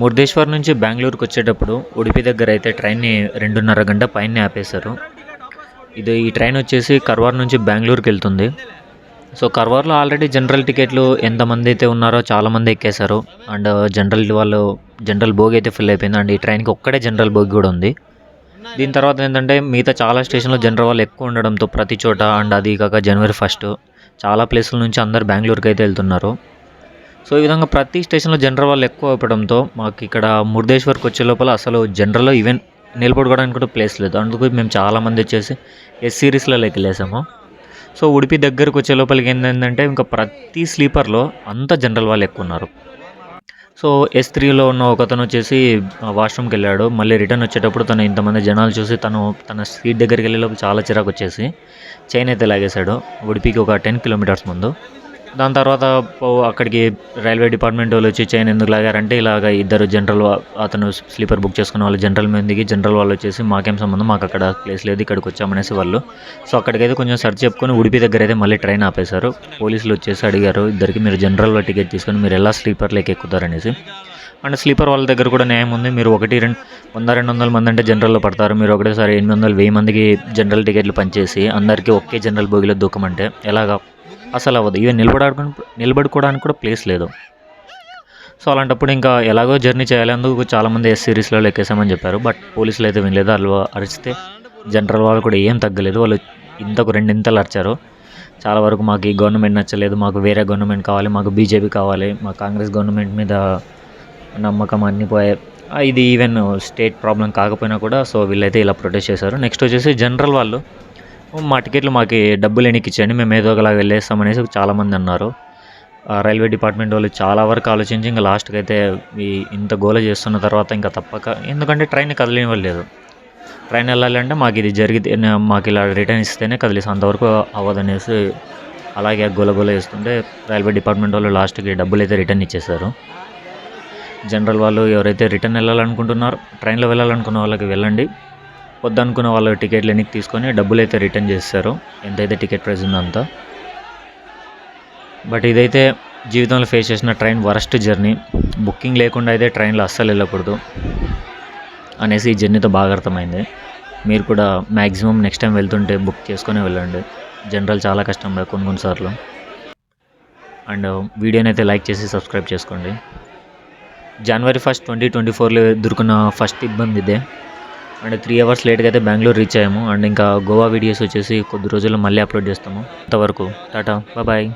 ముర్దేశ్వర్ నుంచి బెంగళూరుకి వచ్చేటప్పుడు ఉడిపి దగ్గర అయితే ట్రైన్ని రెండున్నర గంట పైన ఆపేశారు. ఇది ఈ ట్రైన్ వచ్చేసి కర్వార్ నుంచి బెంగళూరుకి వెళ్తుంది. సో కర్వార్లో ఆల్రెడీ జనరల్ టికెట్లు ఎంతమంది అయితే ఉన్నారో చాలామంది ఎక్కేశారు. అండ్ జనరల్ వాళ్ళు జనరల్ బోగి అయితే ఫిల్ అయిపోయింది. అండ్ ఈ ట్రైన్కి ఒక్కడే జనరల్ బోగి కూడా ఉంది. దీని తర్వాత ఏంటంటే మిగతా చాలా స్టేషన్లో జనరల్ వాళ్ళు ఎక్కువ ఉండడంతో ప్రతి చోట అండ్ అది కాక జనవరి ఫస్ట్ చాలా ప్లేసుల నుంచి అందరు బెంగళూరుకి అయితే వెళ్తున్నారు. సో ఈ విధంగా ప్రతి స్టేషన్లో జనరల్ వాళ్ళు ఎక్కువ అవ్వడంతో మాకు ఇక్కడ మురుదేశ్వర్కి వచ్చే లోపల అసలు జనరల్లో ఈవెన్ నిలబడుకోవడానికి కూడా ప్లేస్ లేదు. అందుకు మేము చాలామంది వచ్చేసి ఎస్ సిరీస్లలో వెళ్ళేసాము. సో ఉడిపి దగ్గరకు వచ్చే లోపలికి ఏంటంటే ఇంకా ప్రతి స్లీపర్లో అంత జనరల్ వాళ్ళు ఎక్కువ ఉన్నారు. సో ఎస్ త్రీలో ఉన్న ఒకతను వచ్చేసి వాష్రూమ్కి వెళ్ళాడు. మళ్ళీ రిటర్న్ వచ్చేటప్పుడు తను ఇంతమంది జనాలు చూసి తను తన సీట్ దగ్గరికి వెళ్ళే చాలా చిరాకు వచ్చేసి చైన్ అయితే లాగేశాడు. ఉడిపికి ఒక టెన్ కిలోమీటర్స్ ముందు. దాని తర్వాత పో- అక్కడికి రైల్వే డిపార్ట్మెంట్ వాళ్ళు వచ్చి చైన్ ఎందుకు లాగారంటే ఇలాగ ఇద్దరు జనరల్ అతను స్లీపర్ బుక్ చేసుకున్న వాళ్ళు జనరల్ మీదకి జనరల్ వాళ్ళు వచ్చేసి మాకేం సంబంధం మాకు అక్కడ ప్లేస్ లేదు ఇక్కడికి వచ్చామనేసి వాళ్ళు. సో అక్కడికైతే కొంచెం సర్చ్ చెప్పుకొని ఉడిపి దగ్గర అయితే మళ్ళీ ట్రైన్ ఆపేశారు. పోలీసులు వచ్చేసి అడిగారు ఇద్దరికి మీరు జనరల్లో టికెట్ తీసుకొని మీరు ఎలా స్లీపర్లోకి ఎక్కుతారనేసి. అండ్ స్లీపర్ వాళ్ళ దగ్గర కూడా న్యాయం ఉంది. మీరు ఒకటి రెండు వంద రెండు వందల మంది అంటే జనరల్లో పడతారు. మీరు ఒకటేసారి ఎనిమిది వందలు వెయ్యి మందికి జనరల్ టికెట్లు పనిచేసి అందరికీ ఒకే జనరల్ బోగిలో దూకమంటే ఎలాగా? అసలు అవ్వదు ఈవెన్ నిలబడాడుకుని నిలబడుకోవడానికి కూడా ప్లేస్ లేదు. సో అలాంటప్పుడు ఇంకా ఎలాగో జర్నీ చేయాలి. అందుకు చాలామంది ఎస్ సిరీస్లో ఎక్కేసామని చెప్పారు. బట్ పోలీసులు అయితే వినలేదు. వాళ్ళు అరిస్తే జనరల్ వాళ్ళు కూడా ఏం తగ్గలేదు. వాళ్ళు ఇంతకు రెండింతలు అరిచారు. చాలా వరకు మాకు ఈ గవర్నమెంట్ నచ్చలేదు. మాకు వేరే గవర్నమెంట్ కావాలి. మాకు బీజేపీ కావాలి. మా కాంగ్రెస్ గవర్నమెంట్ మీద నమ్మకం అన్నీ పోయాయి ఇది ఈవెన్ స్టేట్ ప్రాబ్లం కాకపోయినా కూడా సో వీళ్ళైతే ఇలా ప్రొటెస్ట్ చేశారు. నెక్స్ట్ వచ్చేసి జనరల్ వాళ్ళు. మా టికెట్లు మాకు డబ్బులు ఎన్నికి ఇచ్చేయండి మేము ఏదో ఒకలా వెళ్ళేస్తామనేసి చాలామంది అన్నారు. రైల్వే డిపార్ట్మెంట్ వాళ్ళు చాలా వరకు ఆలోచించి ఇంకా లాస్ట్కి అయితే ఈ ఇంత గోల చేస్తున్న తర్వాత ఇంకా తప్పక ఎందుకంటే ట్రైన్ కదిలినివ్వలేదు. ట్రైన్ వెళ్ళాలంటే మాకు ఇది జరిగితే మాకు ఇలా రిటర్న్ ఇస్తేనే కదిలిస్తాం అంతవరకు అవ్వదనేసి అలాగే గోల గోల చేస్తుంటే రైల్వే డిపార్ట్మెంట్ వాళ్ళు లాస్ట్కి డబ్బులు అయితే రిటర్న్ ఇచ్చేశారు. జనరల్ వాళ్ళు ఎవరైతే రిటర్న్ వెళ్ళాలనుకుంటున్నారో ట్రైన్లో వెళ్ళాలనుకున్న వాళ్ళకి వెళ్ళండి. వద్దనుకున్న వాళ్ళు టికెట్లు వెనక్కి తీసుకొని డబ్బులు అయితే రిటర్న్ చేస్తారు. ఎంతైతే టికెట్ ప్రైస్ ఉందో అంత. బట్ ఇదైతే జీవితంలో ఫేస్ చేసిన ట్రైన్ వరస్ట్ జర్నీ. బుకింగ్ లేకుండా అయితే ట్రైన్లో అస్సలు వెళ్ళకూడదు అనేసి ఈ జర్నీతో బాగా అర్థమైంది. మీరు కూడా మ్యాక్సిమం నెక్స్ట్ టైం వెళ్తుంటే బుక్ చేసుకొని వెళ్ళండి. జనరల్ చాలా కష్టం కొన్ని కొన్నిసార్లు అండ్ వీడియోని అయితే లైక్ చేసి సబ్స్క్రైబ్ చేసుకోండి. జనవరి ఫస్ట్ ట్వంటీ ట్వంటీ ఫోర్లో ఎదుర్కొన్న ఫస్ట్ ఇబ్బంది ఇదే. అండ్ త్రీ అవర్స్ లేట్గా అయితే బెంగళూరు రీచ్ అయ్యాము. అండ్ ఇంకా గోవా వీడియోస్ వచ్చేసి కొద్ది రోజుల్లో మళ్ళీ అప్లోడ్ చేస్తాము. అంతవరకు టాటా బాయ్